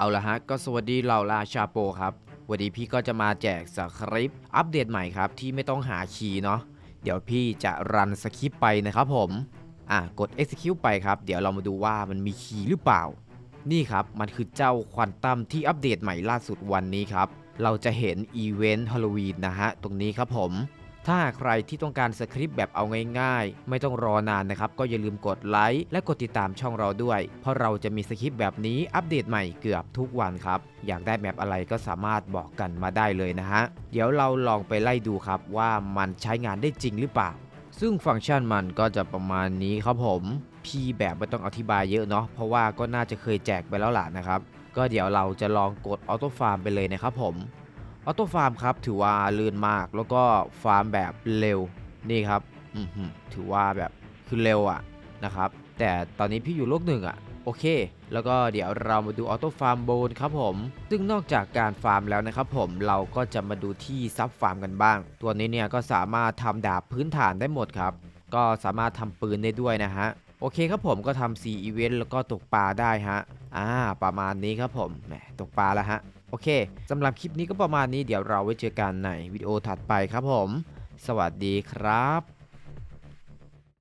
เอาละฮะ ก็สวัสดีเหล่าราชาโปครับ วันนี้พี่ก็จะมาแจกสคริปต์อัปเดตใหม่ครับ ที่ไม่ต้องหาคีย์เนาะ เดี๋ยวพี่จะรันสคริปต์ไปนะครับผม อะ กด execute ไปครับ เดี๋ยวเรามาดูว่ามันมีคีย์หรือเปล่า นี่ครับ มันคือเจ้าควอนตัมที่อัปเดตใหม่ล่าสุดวันนี้ครับ เราจะเห็นอีเวนต์ฮาโลวีนนะฮะ ตรงนี้ครับผม ถ้าใครที่ต้องการสคริปต์แบบเอาง่ายๆ ไม่ต้องรอนานนะครับ ก็อย่าลืมกดไลค์และกดติดตามช่องเราด้วย เพราะเราจะมีสคริปต์แบบนี้อัปเดตใหม่เกือบทุกวันครับ อยากได้แมปอะไรก็สามารถบอกกันมาได้เลยนะฮะ เดี๋ยวเราลองไปไล่ดูครับว่ามันใช้งานได้จริงหรือเปล่า ซึ่งฟังก์ชันมันก็จะประมาณนี้ครับผมพี่แบบไม่ต้องอธิบายเยอะเนาะ เพราะว่าก็น่าจะเคยแจกไปแล้วล่ะนะครับ ก็เดี๋ยวเราจะลองกดออโต้ฟาร์มไปเลยนะครับผม ออโต้ฟาร์มครับถือว่าลื่นมากแล้วก็ฟาร์มแบบเร็วนี่ครับถือว่าแบบคือเร็วอะนะครับแต่ตอนนี้พี่อยู่โลกหนึ่งอะโอเค แล้วก็เดี๋ยวเรามาดูออโต้ฟาร์มโบนครับผม ซึ่งนอกจากการฟาร์มแล้วนะครับผม เราก็จะมาดูที่ซับฟาร์มกันบ้าง ตัวนี้เนี่ยก็สามารถทำดาบพื้นฐานได้หมดครับ ก็สามารถทำปืนได้ด้วยนะฮะ โอเคครับผมก็ทำซีอีเวนต์แล้วก็ตกปลาได้ฮะ อ่า ประมาณนี้ครับผม แหม ตกปลาแล้วฮะ โอเคสำหรับคลิปนี้ก็ประมาณนี้เดี๋ยวเราไว้เจอกันในวิดีโอถัดไปครับผม สวัสดีครับ